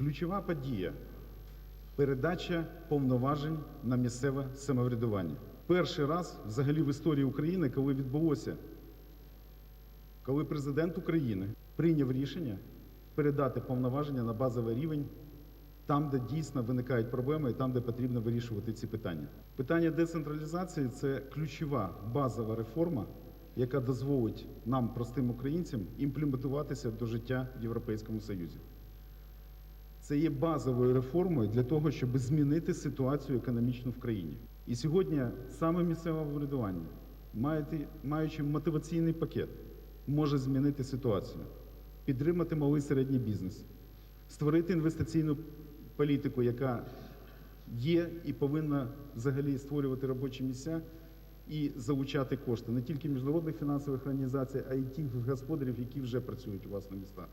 Ключова подія передача повноважень на місцеве самоврядування. Перший раз взагалі в історії України, коли відбулося, коли президент України прийняв рішення передати повноваження на базовий рівень там, де дійсно виникають проблеми, і там, де потрібно вирішувати ці питання. Питання децентралізації це ключова базова реформа, яка дозволить нам, простим українцям, імплементуватися до життя в Європейському Союзі. Це є базовою реформою для того, щоб змінити ситуацію економічну в країні. І сьогодні саме місцеве врядування, маючи мотиваційний пакет, може змінити ситуацію, підтримати малий середній бізнес, створити інвестиційну політику, яка є і повинна взагалі створювати робочі місця і залучати кошти не тільки міжнародних фінансових організацій, а й тих господарів, які вже працюють у вас на містах.